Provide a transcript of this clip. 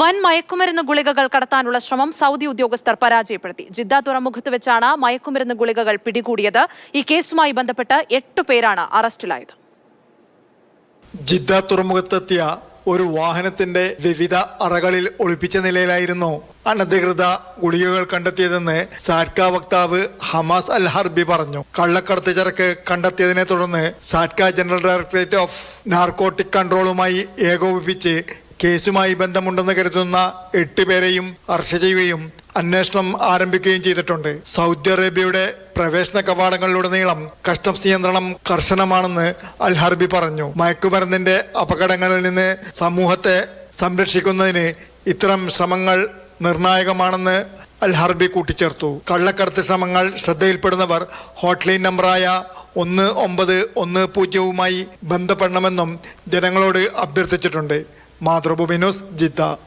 വൻ മയക്കുമരുന്ന് ഗുളികകൾ കടത്താനുള്ള ശ്രമം സൗദി ഉദ്യോഗസ്ഥർ പരാജയപ്പെടുത്തി. ജിദ്ദ തുറമുഖത്ത് വെച്ചാണ് മയക്കുമരുന്ന് ഗുളികകൾ പിടികൂടിയത്. ഈ കേസുമായി ബന്ധപ്പെട്ട് എട്ട് പേരാണ് അറസ്റ്റിലായത്. ജിദ്ദ തുറമുഖത്തെത്തിയ ഒരു വാഹനത്തിന്റെ വിവിധ അറകളിൽ ഒളിപ്പിച്ച നിലയിലായിരുന്നു അനധികൃത ഗുളികകൾ കണ്ടെത്തിയതെന്ന് സാറ്റ്ക വക്താവ് ഹമാസ് അൽ ഹർബി പറഞ്ഞു. കള്ളക്കടത്ത് ചരക്ക് കണ്ടെത്തിയതിനെ തുടർന്ന് സാറ്റ്ക ജനറൽ ഡയറക്ടറേറ്റ് ഓഫ് നാർക്കോട്ടിക് കൺട്രോളുമായി ഏകോപിപ്പിച്ച് കേസുമായി ബന്ധമുണ്ടെന്ന് കരുതുന്ന എട്ട് പേരെയും അറസ്റ്റ് ചെയ്യുകയും അന്വേഷണം ആരംഭിക്കുകയും ചെയ്തിട്ടുണ്ട്. സൗദി അറേബ്യയുടെ പ്രവേശന കവാടങ്ങളിലുടനീളം കസ്റ്റംസ് നിയന്ത്രണം കർശനമാണെന്ന് അൽ ഹർബി പറഞ്ഞു. മയക്കുമരുന്നിന്റെ അപകടങ്ങളിൽ നിന്ന് സമൂഹത്തെ സംരക്ഷിക്കുന്നതിന് ഇത്തരം ശ്രമങ്ങൾ നിർണായകമാണെന്ന് അൽ ഹർബി കൂട്ടിച്ചേർത്തു. കള്ളക്കടത്ത് ശ്രമങ്ങൾ ശ്രദ്ധയിൽപ്പെടുന്നവർ ഹോട്ട്ലൈൻ നമ്പറായ ഒന്ന് ഒമ്പത് ഒന്ന് പൂജ്യവുമായി ബന്ധപ്പെടണമെന്നും ജനങ്ങളോട് അഭ്യർത്ഥിച്ചിട്ടുണ്ട്. Mathrubhumi news Jeddah